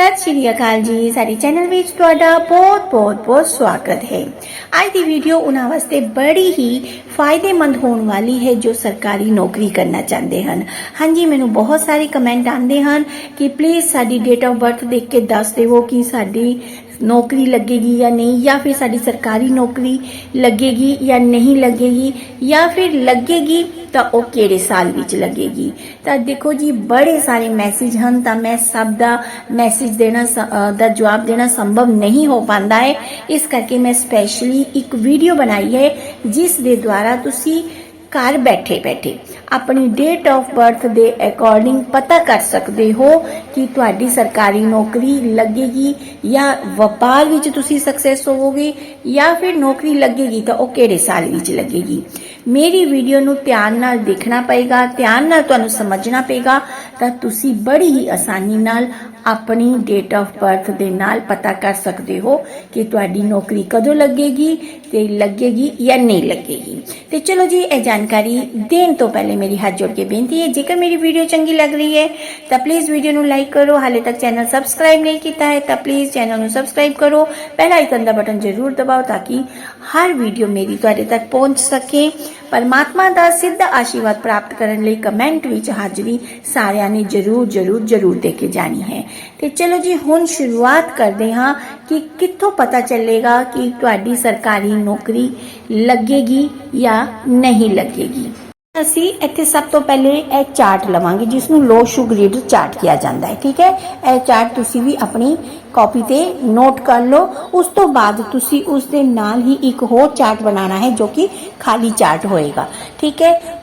ਸਤਿ ਸ਼੍ਰੀ ਅਕਾਲ ਜੀ। ਸਾਡੇ ਚੈਨਲ ਵਿੱਚ ਤੁਹਾਡਾ ਬਹੁਤ-ਬਹੁਤ ਬਹੁਤ ਸਵਾਗਤ ਹੈ। ਅੱਜ ਦੀ ਵੀਡੀਓ ਉਹਨਾਂ ਵਾਸਤੇ ਬੜੀ ਹੀ ਫਾਇਦੇਮੰਦ ਹੋਣ ਵਾਲੀ ਹੈ ਜੋ ਸਰਕਾਰੀ ਨੌਕਰੀ ਕਰਨਾ ਚਾਹੁੰਦੇ ਹਨ। ਹਾਂਜੀ, ਮੈਨੂੰ ਬਹੁਤ ਸਾਰੇ ਕਮੈਂਟ ਆਉਂਦੇ ਹਨ ਕਿ ਪਲੀਜ਼ ਸਾਡੀ ਡੇਟ ਆਫ ਬਰਥ ਦੇਖ ਕੇ ਦੱਸ ਦਿਓ ਕਿ ਸਾਡੀ ਨੌਕਰੀ ਲੱਗੇਗੀ ਜਾਂ ਨਹੀਂ, ਜਾਂ ਫਿਰ ਸਾਡੀ ਸਰਕਾਰੀ ਨੌਕਰੀ ਲੱਗੇਗੀ ਜਾਂ ਨਹੀਂ ਲੱਗੇਗੀ, ਜਾਂ ਫਿਰ ਲੱਗੇਗੀ ਤਾਂ ਉਹ ਕਿਹੜੇ ਸਾਲ ਵਿੱਚ ਲੱਗੇਗੀ? ਤਾਂ ਦੇਖੋ ਜੀ, ਬੜੇ ਸਾਰੇ ਮੈਸੇਜ ਹਨ, ਤਾਂ ਮੈਂ ਸਭ ਦਾ ਮੈਸੇਜ ਦੇਣਾ ਸ- ਦਾ ਜਵਾਬ ਦੇਣਾ ਸੰਭਵ ਨਹੀਂ ਹੋ ਪਾਉਂਦਾ ਹੈ। ਇਸ ਕਰਕੇ ਮੈਂ ਸਪੈਸ਼ਲੀ ਇੱਕ ਵੀਡੀਓ ਬਣਾਈ ਹੈ, ਜਿਸ ਦੇ ਦੁਆਰਾ ਤੁਸੀਂ ਘਰ ਬੈਠੇ ਬੈਠੇ ਆਪਣੀ ਡੇਟ ਆਫ ਬਰਥ ਦੇ ਅਕੋਰਡਿੰਗ ਪਤਾ ਕਰ ਸਕਦੇ ਹੋ ਕਿ ਤੁਹਾਡੀ ਸਰਕਾਰੀ ਨੌਕਰੀ ਲੱਗੇਗੀ ਜਾਂ ਵਪਾਰ ਵਿੱਚ ਤੁਸੀਂ ਸਕਸੈਸ ਹੋਵੋਗੇ ਜਾਂ ਫਿਰ ਨੌਕਰੀ ਲੱਗੇਗੀ ਤਾਂ ਉਹ ਕਿਹੜੇ ਸਾਲ ਵਿੱਚ ਲੱਗੇਗੀ। ਮੇਰੀ ਵੀਡੀਓ ਨੂੰ ਧਿਆਨ ਨਾਲ ਦੇਖਣਾ ਪਏਗਾ, ਧਿਆਨ ਨਾਲ ਤੁਹਾਨੂੰ ਸਮਝਣਾ ਪਏਗਾ ਤਾਂ ਤੁਸੀਂ ਬੜੀ ਹੀ ਆਸਾਨੀ ਨਾਲ ਆਪਣੀ ਡੇਟ ਆਫ ਬਰਥ ਦੇ ਨਾਲ ਪਤਾ ਕਰ ਸਕਦੇ ਹੋ ਕਿ ਤੁਹਾਡੀ ਨੌਕਰੀ ਕਦੋਂ ਲੱਗੇਗੀ ਤੇ ਲੱਗੇਗੀ ਜਾਂ ਨਹੀਂ ਲੱਗੇਗੀ। ਤੇ ਚਲੋ ਜੀ, ਇਹ ਜਾਣਕਾਰੀ ਦੇਣ ਤੋਂ ਪਹਿਲੇ ਮੇਰੀ ਹੱਥ ਜੋੜ ਕੇ ਬੇਨਤੀ ਹੈ, ਜੇਕਰ ਮੇਰੀ ਵੀਡੀਓ ਚੰਗੀ ਲੱਗ ਰਹੀ ਹੈ, ਤਾਂ ਪਲੀਜ਼ ਵੀਡੀਓ ਨੂੰ ਲਾਈਕ ਕਰੋ। ਹਾਲੇ ਤੱਕ ਚੈਨਲ ਸਬਸਕ੍ਰਾਈਬ ਨਹੀਂ ਕੀਤਾ ਹੈ, ਤਾਂ ਪਲੀਜ਼ ਚੈਨਲ ਨੂੰ ਸਬਸਕ੍ਰਾਈਬ ਕਰੋ। ਪਹਿਲਾ ਆਈਕਨ ਦਾ ਬਟਨ ਜ਼ਰੂਰ ਦਬਾਓ ਤਾਂ ਕਿ ਹਰ ਵੀਡੀਓ ਮੇਰੀ ਤੁਹਾਡੇ ਤੱਕ ਪਹੁੰਚ ਸਕੇ। ਪਰਮਾਤਮਾ ਦਾ ਸਿੱਧਾ ਆਸ਼ੀਰਵਾਦ ਪ੍ਰਾਪਤ ਕਰਨ ਲਈ ਕਮੈਂਟ ਵਿੱਚ ਹਾਜ਼ਰੀ ਸਾਰਿਆਂ ਨੇ ਜ਼ਰੂਰ ਜ਼ਰੂਰ ਜ਼ਰੂਰ ਦੇ ਕੇ ਜਾਣੀ ਹੈ। ਤੇ ਚਲੋ ਜੀ, ਹੁਣ ਸ਼ੁਰੂਆਤ ਕਰਦੇ ਹਾਂ ਕਿ ਕਿੱਥੋਂ ਪਤਾ ਚੱਲੇਗਾ ਕਿ ਤੁਹਾਡੀ ਸਰਕਾਰੀ ਨੌਕਰੀ ਲੱਗੇਗੀ ਜਾਂ ਨਹੀਂ ਲੱਗੇਗੀ। ਅਸੀਂ ਇੱਥੇ ਸਭ ਤੋਂ ਪਹਿਲੇ ਇਹ ਚਾਰਟ ਲਵਾਂਗੇ, ਜਿਸ ਨੂੰ ਲੋ ਸ਼ੂ ਗ੍ਰਿਡ ਚਾਰਟ ਕਿਹਾ ਜਾਂਦਾ ਹੈ, ਠੀਕ ਹੈ? ਇਹ ਚਾਰਟ ਤੁਸੀਂ ਵੀ ਆਪਣੀ ਕਾਪੀ ਤੇ ਨੋਟ ਕਰ ਲਓ। ਉਸ ਤੋਂ ਬਾਅਦ ਤੁਸੀਂ ਉਸ ਦੇ ਨਾਲ ਹੀ ਇੱਕ ਹੋਰ ਚਾਰਟ ਬਣਾਉਣਾ ਹੈ, ਜੋ ਕਿ ਖਾਲੀ ਚਾਰਟ ਹੋਏਗਾ, ਠੀਕ ਹੈ?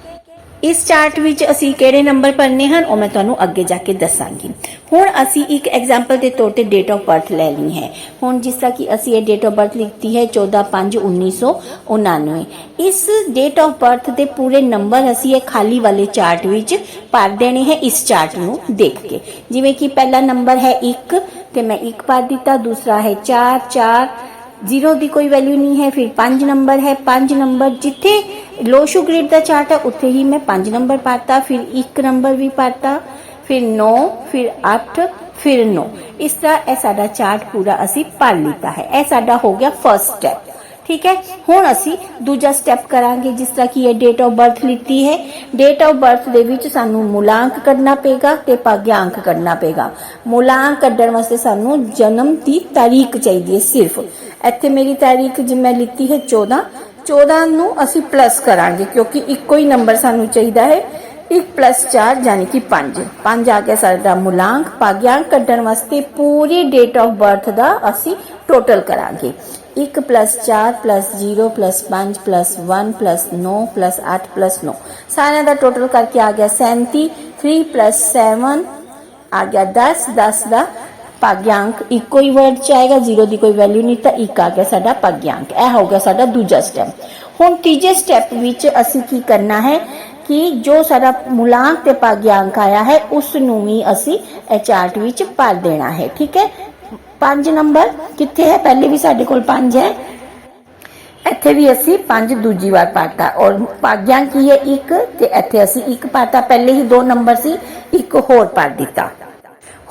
ਇਸ ਚਾਰਟ ਵਿੱਚ ਅਸੀਂ ਕਿਹੜੇ ਨੰਬਰ ਭਰਨੇ ਹਨ, ਉਹ ਮੈਂ ਤੁਹਾਨੂੰ ਅੱਗੇ ਜਾ ਕੇ ਦੱਸਾਂਗੀ। ਹੁਣ ਅਸੀਂ ਇੱਕ ਐਗਜ਼ਾਮਪਲ ਦੇ ਤੌਰ ਤੇ ਡੇਟ ਆਫ ਬਰਥ ਲੈ ਲਈ ਹੈ। ਹੁਣ ਜਿਸ ਤਰ੍ਹਾਂ ਕਿ ਅਸੀਂ ਇਹ ਡੇਟ ਆਫ ਬਰਥ ਲਿਖਤੀ ਹੈ 14/5/1999 ਇਸ ਡੇਟ ਆਫ ਬਰਥ ਦੇ ਪੂਰੇ ਨੰਬਰ ਅਸੀਂ ਇਹ ਖਾਲੀ ਵਾਲੇ ਚਾਰਟ ਵਿੱਚ ਭਰ ਦੇਣੇ ਹੈ ਇਸ ਚਾਰਟ ਨੂੰ ਦੇਖ ਕੇ। ਜਿਵੇਂ ਕਿ ਪਹਿਲਾ ਨੰਬਰ ਹੈ 1 ਤੇ ਮੈਂ 1 ਭਰ ਦਿੱਤਾ, ਦੂਸਰਾ ਹੈ 4 4 ਜ਼ੀਰੋ ਦੀ ਕੋਈ ਵੈਲਿਊ ਨਹੀਂ ਹੈ, ਫਿਰ 5 ਨੰਬਰ ਹੈ। 5 ਨੰਬਰ ਜਿੱਥੇ ਲੋ ਸ਼ੂ ਗ੍ਰਿਡ ਦਾ ਚਾਰਟ ਹੈ, ਉੱਥੇ ਹੀ ਮੈਂ 5 ਨੰਬਰ ਪਾਤਾ, ਫਿਰ 1 ਨੰਬਰ ਵੀ ਪਾਤਾ, ਫਿਰ 9 ਫਿਰ 8 ਫਿਰ 9 ਇਸ ਤਰ੍ਹਾਂ ਇਹ ਸਾਡਾ ਚਾਰਟ ਪੂਰਾ ਅਸੀਂ ਪੜ ਲਿੱਤਾ ਹੈ। ਇਹ ਸਾਡਾ ਹੋ ਗਿਆ ਫਰਸਟ ਸਟੈਪ ਠੀਕ ਹੈ? ਹੁਣ ਅਸੀਂ ਦੂਜਾ ਸਟੈਪ ਕਰਾਂਗੇ, ਜਿਸ ਤਰ੍ਹਾਂ ਕਿ ਇਹ ਡੇਟ ਆਫ ਬਰਥ ਲਿੱਤੀ ਹੈ। ਡੇਟ ਆਫ ਬਰਥ ਦੇ ਵਿੱਚ ਸਾਨੂੰ ਮੂਲਾਂਕ ਕੱਢਣਾ ਪਏਗਾ ਤੇ ਭਾਗਿਆਂਕ ਕੱਢਣਾ ਪਏਗਾ। ਮੂਲਾਂਕ ਕੱਢਣ ਵਾਸਤੇ ਸਾਨੂੰ ਜਨਮ ਦੀ ਤਾਰੀਖ ਚਾਹੀਦੀ ਹੈ ਸਿਰਫ। ਇੱਥੇ ਮੇਰੀ ਤਾਰੀਖ ਜਿ ਮੈਂ ਲਿੱਤੀ ਹੈ 14 14 ਨੂੰ ਅਸੀਂ ਪਲੱਸ ਕਰਾਂਗੇ, ਕਿਉਂਕਿ ਇੱਕੋ ਹੀ ਨੰਬਰ ਸਾਨੂੰ ਚਾਹੀਦਾ ਹੈ। 1 4 ਯਾਨੀ ਕਿ 5 5 ਆ ਗਿਆ ਸਾਡਾ ਮੂਲਾਂਕ। ਭਾਗਿਆਂਕ ਕੱਢਣ ਵਾਸਤੇ ਪੂਰੀ ਡੇਟ ਆਫ ਬਰਥ ਦਾ ਅਸੀਂ ਟੋਟਲ ਕਰਾਂਗੇ। 1 4 0 5 1 9 8 9 ਸਾਰਿਆਂ ਦਾ ਟੋਟਲ ਕਰਕੇ ਆ ਗਿਆ 37 3 7 ਆ ਗਿਆ 10 10 ਦਾ ਭਾਗਿਆਂਕ ਇੱਕੋ ਹੀ ਵਰਡ ਚ ਆਏਗਾ 0 ਦੀ ਕੋਈ ਵੈਲਿਊ ਨਹੀਂ, ਤਾਂ 1 ਆ ਗਿਆ ਸਾਡਾ ਭਾਗਿਆਂਕ ਇਹ ਹੋ ਗਿਆ ਸਾਡਾ ਦੂਜਾ ਸਟੈਪ ਹੁਣ ਤੀਜੇ ਸਟੈਪ ਵਿੱਚ ਅਸੀਂ ਕੀ ਕਰਨਾ ਹੈ ਕਿ ਜੋ ਸਾਡਾ ਮੂਲਾਂਕ ਤੇ ਭਾਗਿਆਂਕ ਆਇਆ ਹੈ ਉਸ ਨੂੰ ਵੀ ਅਸੀਂ ਇਹ ਚਾਰਟ ਵਿੱਚ ਭਰ ਦੇਣਾ ਹੈ, ਠੀਕ ਹੈ? 5 ਨੰਬਰ, ਕਿੱਥੇ ਹੈ? ਪਹਿਲੇ ਵੀ ਸਾਡੇ ਕੋਲ 5 ਹੈ। ਇੱਥੇ ਵੀ ਅਸੀਂ 5 ਦੂਜੀ ਵਾਰ ਪਾਤਾ। ਔਰ ਭਾਗਿਆਂਕ ਕੀ ਹੈ? 1 ਤੇ ਇੱਥੇ ਅਸੀਂ 1 ਪਾਤਾ। ਪਹਿਲੇ ਹੀ ਦੋ ਨੰਬਰ ਸੀ, ਇੱਕ ਹੋਰ ਪਾ ਦਿੱਤਾ।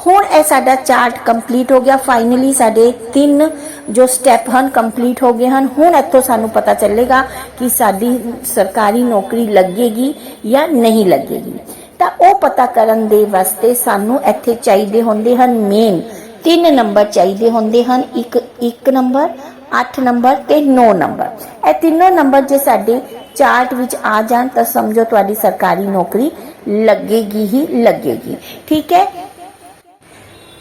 ਹੁਣ ਇਹ ਸਾਡਾ ਚਾਰਟ ਕੰਪਲੀਟ ਹੋ ਗਿਆ। ਫਾਈਨਲੀ ਸਾਡੇ ਤਿੰਨ ਜੋ ਸਟੈਪ ਹਨ, ਕੰਪਲੀਟ ਹੋ ਗਏ ਹਨ। ਹੁਣ ਇੱਥੋਂ ਸਾਨੂੰ ਪਤਾ ਚੱਲੇਗਾ ਕਿ ਸਾਡੀ ਸਰਕਾਰੀ ਨੌਕਰੀ ਲੱਗੇਗੀ ਜਾਂ ਨਹੀਂ ਲੱਗੇਗੀ। ਤਾਂ ਉਹ ਪਤਾ ਕਰਨ ਦੇ ਵਾਸਤੇ ਸਾਨੂੰ ਇੱਥੇ ਚਾਹੀਦੇ ਹੁੰਦੇ ਹਨ ਮੇਨ ਤਿੰਨ ਨੰਬਰ ਚਾਹੀਦੇ ਹੁੰਦੇ ਹਨ, ਇੱਕ ਇੱਕ ਨੰਬਰ 8 ਨੰਬਰ ਤੇ 9 ਨੰਬਰ। ਇਹ ਤਿੰਨੋਂ ਨੰਬਰ ਜੇ ਸਾਡੇ ਚਾਰਟ ਵਿੱਚ ਆ ਜਾਣ ਤਾਂ ਸਮਝੋ ਤੁਹਾਡੀ ਸਰਕਾਰੀ ਨੌਕਰੀ ਲੱਗੇਗੀ ਹੀ ਲੱਗੇਗੀ। ਠੀਕ ਹੈ?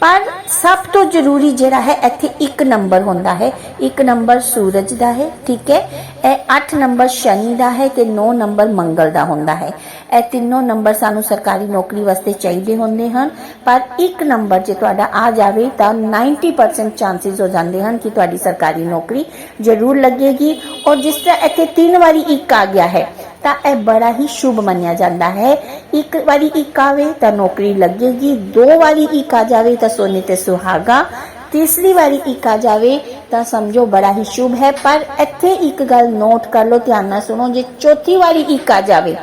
ਪਰ ਸਭ ਤੋਂ ਜ਼ਰੂਰੀ ਜਿਹੜਾ ਹੈ, ਇੱਥੇ ਇੱਕ ਨੰਬਰ ਹੁੰਦਾ ਹੈ। ਇੱਕ ਨੰਬਰ ਸੂਰਜ ਦਾ ਹੈ, ਠੀਕ ਹੈ? ਇਹ 8 ਨੰਬਰ ਸ਼ਨੀ ਦਾ ਹੈ ਤੇ 9 ਨੰਬਰ ਮੰਗਲ ਦਾ ਹੁੰਦਾ ਹੈ। ਇਹ ਤਿੰਨੋਂ ਨੰਬਰ ਸਾਨੂੰ ਸਰਕਾਰੀ ਨੌਕਰੀ ਵਾਸਤੇ ਚਾਹੀਦੇ ਹੁੰਦੇ ਹਨ। ਪਰ ਇੱਕ ਨੰਬਰ ਜੇ ਤੁਹਾਡਾ ਆ ਜਾਵੇ ਤਾਂ 90% ਚਾਂਸਸ ਹੋ ਜਾਂਦੇ ਹਨ ਕਿ ਤੁਹਾਡੀ ਸਰਕਾਰੀ ਨੌਕਰੀ ਜ਼ਰੂਰ ਲੱਗੇਗੀ। ਔਰ ਜਿਸ ਤਰ੍ਹਾਂ ਇੱਥੇ ਤਿੰਨ ਵਾਰੀ ਇੱਕ ਆ ਗਿਆ ਹੈ ਤਾਂ ਇਹ ਬੜਾ ਹੀ ਸ਼ੁਭ ਮੰਨਿਆ ਜਾਂਦਾ ਹੈ। ਇੱਕ ਵਾਰੀ ਇੱਕ ਆਵੇ ਤਾਂ ਨੌਕਰੀ ਲੱਗੇਗੀ, ਦੋ ਵਾਰੀ ਇੱਕ ਆ ਜਾਵੇ ਤਾਂ ਸੋਨੇ ਤੇ ਸੁਹਾਗਾ, ਤੀਸਰੀ ਵਾਰੀ ਇੱਕ ਆ ਜਾਵੇ ਤਾਂ ਸਮਝੋ ਬੜਾ ਹੀ ਸ਼ੁਭ ਹੈ। ਪਰ ਇੱਥੇ ਇੱਕ ਗੱਲ ਨੋਟ ਕਰ ਲਓ, ਧਿਆਨ ਨਾਲ ਸੁਣੋ, ਜੇ ਚੌਥੀ ਵਾਰੀ ਇੱਕ ਆ ਜਾਵੇ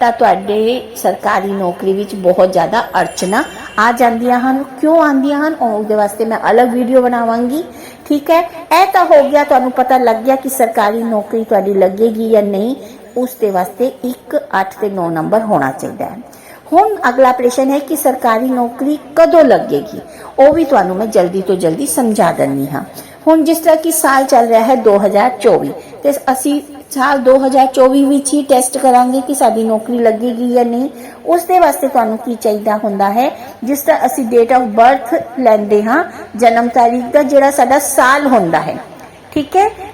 ਤਾਂ ਤੁਹਾਡੇ ਸਰਕਾਰੀ ਨੌਕਰੀ ਵਿੱਚ ਬਹੁਤ ਜ਼ਿਆਦਾ ਅੜਚਨਾ ਆ ਜਾਂਦੀਆਂ ਹਨ। ਕਿਉਂ ਆਂਦੀਆਂ ਹਨ? ਉਹ ਉਹਦੇ ਵਾਸਤੇ ਮੈਂ ਅਲੱਗ ਵੀਡੀਓ ਬਣਾਵਾਂਗੀ, ਠੀਕ ਹੈ? ਇਹ ਤਾਂ ਹੋ ਗਿਆ, ਤੁਹਾਨੂੰ ਪਤਾ ਲੱਗ ਗਿਆ ਕਿ ਸਰਕਾਰੀ ਨੌਕਰੀ ਤੁਹਾਡੀ ਲੱਗੇਗੀ ਜਾਂ ਨਹੀਂ। ਉਸ ਦੇ ਵਾਸਤੇ 1 8 ਤੇ 9 ਨੰਬਰ ਹੋਣਾ ਚਾਹੀਦਾ ਹੈ। ਹੁਣ ਅਗਲਾ ਪ੍ਰਸ਼ਨ ਹੈ ਕਿ ਸਰਕਾਰੀ ਨੌਕਰੀ ਕਦੋਂ ਲੱਗੇਗੀ? ਉਹ ਵੀ ਤੁਹਾਨੂੰ ਮੈਂ ਜਲਦੀ ਤੋਂ ਜਲਦੀ ਸਮਝਾ ਦਿੰਨੀ ਹਾਂ। ਹੁਣ ਜਿਸ ਤਰ੍ਹਾਂ ਕਿ ਸਾਲ ਚੱਲ ਰਿਹਾ ਹੈ 2024 ਤੇ ਅਸੀਂ ਸਾਲ 2024 ਵਿੱਚ ਹੀ ਟੈਸਟ ਕਰਾਂਗੇ ਕਿ ਸਾਡੀ ਨੌਕਰੀ ਲੱਗੇਗੀ ਜਾਂ ਨਹੀਂ। ਉਸ ਦੇ ਵਾਸਤੇ ਤੁਹਾਨੂੰ ਕੀ ਚਾਹੀਦਾ ਹੁੰਦਾ ਹੈ? ਜਿਸ ਤਰ੍ਹਾਂ ਅਸੀਂ ਡੇਟ ਆਫ ਬਰਥ ਲੈਂਦੇ ਹਾਂ, ਜਨਮ ਤਾਰੀਖ ਦਾ ਜਿਹੜਾ ਸਾਡਾ ਸਾਲ ਹੁੰਦਾ ਹੈ। ਠੀਕ ਹੈ?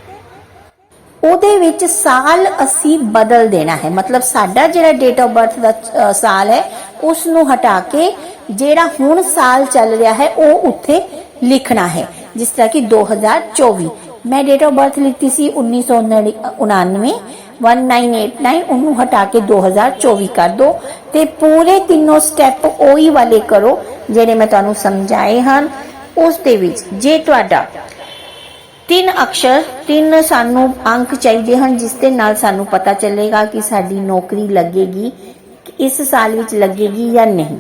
ਉਹਦੇ ਵਿੱਚ ਸਾਲ ਅਸੀਂ ਬਦਲ ਦੇਣਾ ਹੈ। ਮਤਲਬ ਸਾਡਾ ਜਿਹੜਾ ਡੇਟ ਆਫ ਬਰਥ ਦਾ ਅ, ਸਾਲ ਹੈ ਉਸ ਨੂੰ ਹਟਾ ਕੇ ਜਿਹੜਾ ਹੁਣ ਸਾਲ ਚੱਲ ਰਿਹਾ ਹੈ ਉਹ ਉੱਥੇ ਲਿਖਣਾ ਹੈ। ਜਿਸ ਤਰ੍ਹਾਂ ਕਿ 2024 ਮੈਂ ਡੇਟ ਆਫ ਬਰਥ ਲਿਖਤੀ ਸੀ 1999 1989 ਉਹਨੂੰ ਹਟਾ ਕੇ 2024 ਕਰ ਦੋ। ਤੇ ਪੂਰੇ ਤਿੰਨੋਂ ਸਟੈਪ ਉਹੀ ਵਾਲੇ ਕਰੋ ਜਿਹੜੇ ਮੈਂ ਤੁਹਾਨੂੰ ਸਮਝਾਏ ਹਨ। ਉਸ ਦੇ ਵਿੱਚ ਜੇ ਤੁਹਾਡਾ ਤਿੰਨ ਅਕਸ਼ਰ, ਤਿੰਨ ਸਾਨੂੰ ਅੰਕ ਚਾਹੀਦੇ ਹਨ, ਜਿਸ ਦੇ ਨਾਲ ਸਾਨੂੰ ਪਤਾ ਚੱਲੇਗਾ ਕਿ ਸਾਡੀ ਨੌਕਰੀ ਲੱਗੇਗੀ, ਇਸ ਸਾਲ ਵਿੱਚ ਲੱਗੇਗੀ ਜਾਂ ਨਹੀਂ।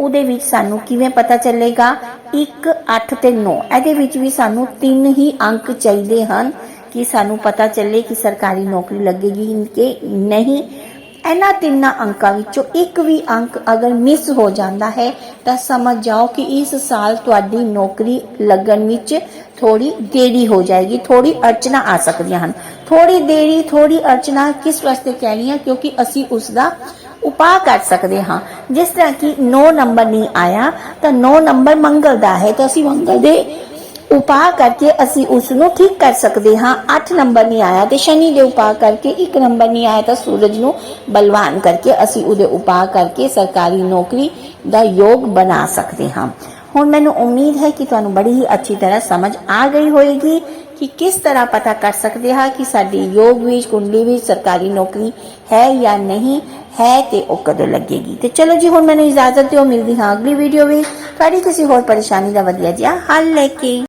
ਉਹਦੇ ਵਿੱਚ ਸਾਨੂੰ ਕਿਵੇਂ ਪਤਾ ਚੱਲੇਗਾ? 1 8 ਤੇ 9 ਇਹਦੇ ਵਿੱਚ ਵੀ ਸਾਨੂੰ ਤਿੰਨ ਹੀ ਅੰਕ ਚਾਹੀਦੇ ਹਨ ਕਿ ਸਾਨੂੰ ਪਤਾ ਚੱਲੇ ਕਿ ਸਰਕਾਰੀ ਨੌਕਰੀ ਲੱਗੇਗੀ ਕਿ ਨਹੀਂ। ਇਹਨਾਂ ਤਿੰਨਾਂ ਅੰਕਾਂ ਵਿੱਚੋਂ ਇੱਕ ਵੀ ਅੰਕ ਅਗਰ ਮਿਸ ਹੋ ਜਾਂਦਾ ਹੈ, ਤਾਂ ਸਮਝ ਜਾਓ ਕਿ ਇਸ ਸਾਲ ਤੁਹਾਡੀ ਨੌਕਰੀ ਲੱਗਣ ਵਿੱਚ ਥੋੜੀ ਦੇਰੀ ਹੋ ਜਾਏਗੀ ਥੋੜੀ ਅੜਚਨਾ ਆ ਸਕਦੀਆਂ ਹਨ। ਥੋੜੀ ਦੇਰੀ ਥੋੜੀ ਅੜਚਨਾ ਕਿਸ ਵਾਸਤੇ ਕਹਿ ਰਹੀ ਹੈ ਕਿਉਂਕਿ ਅਸੀਂ ਉਸ ਦਾ ਉਪਾਅ ਕਰ ਸਕਦੇ ਹਾਂ। ਜਿਸ ਤਰ੍ਹਾਂ ਕਿ 9 ਨੰਬਰ ਨਹੀਂ ਆਇਆ, ਤਾਂ 9 ਨੰਬਰ ਮੰਗਲ ਦਾ ਹੈ, ਤਾਂ ਅਸੀਂ ਮੰਗਲ ਦੇ ਉਪਾਅ ਕਰਕੇ ਅਸੀਂ ਉਸ ਨੂੰ ਠੀਕ ਕਰ ਸਕਦੇ ਹਾਂ। 8 ਨੰਬਰ ਨਹੀਂ ਆਇਆ ਤੇ ਸ਼ਨੀ ਦੇ ਉਪਾਅ ਕਰਕੇ 1 ਨੰਬਰ ਨਹੀਂ ਆਇਆ ਤਾਂ ਸੂਰਜ ਨੂੰ ਬਲਵਾਨ ਕਰਕੇ ਅਸੀਂ ਉਹਦੇ ਉਪਾਅ ਕਰਕੇ ਸਰਕਾਰੀ ਨੌਕਰੀ ਦਾ ਯੋਗ ਬਣਾ ਸਕਦੇ ਹਾਂ। ਹੁਣ ਮੈਨੂੰ ਉਮੀਦ ਹੈ ਕਿ ਤੁਹਾਨੂੰ ਬੜੀ ਹੀ ਅੱਛੀ ਤਰ੍ਹਾਂ ਸਮਝ ਆ ਗਈ ਹੋਏਗੀ ਕਿ ਕਿਸ ਤਰ੍ਹਾਂ ਪਤਾ ਕਰ ਸਕਦੇ ਹਾਂ ਕਿ ਸਾਡੀ ਯੋਗ ਵਿੱਚ ਕੁੰਡਲੀ ਵਿੱਚ ਸਰਕਾਰੀ ਨੌਕਰੀ ਹੈ ਜਾਂ ਨਹੀਂ, ਹੈ ਤੇ ਉਹ ਕਦੋਂ ਲੱਗੇਗੀ। ਤੇ ਚਲੋ ਜੀ, ਹੁਣ ਮੈਨੂੰ ਇਜਾਜ਼ਤ ਦਿਓ। ਮਿਲਦੀ ਹਾਂ ਅਗਲੀ ਵੀਡੀਓ ਵਿੱਚ। ਤੁਹਾਡੀ ਕਿਸੇ ਹੋਰ ਪਰੇਸ਼ਾਨੀ ਦਾ ਵਧੀਆ ਜਿਹਾ ਹੱਲ ਲੈ ਕੇ।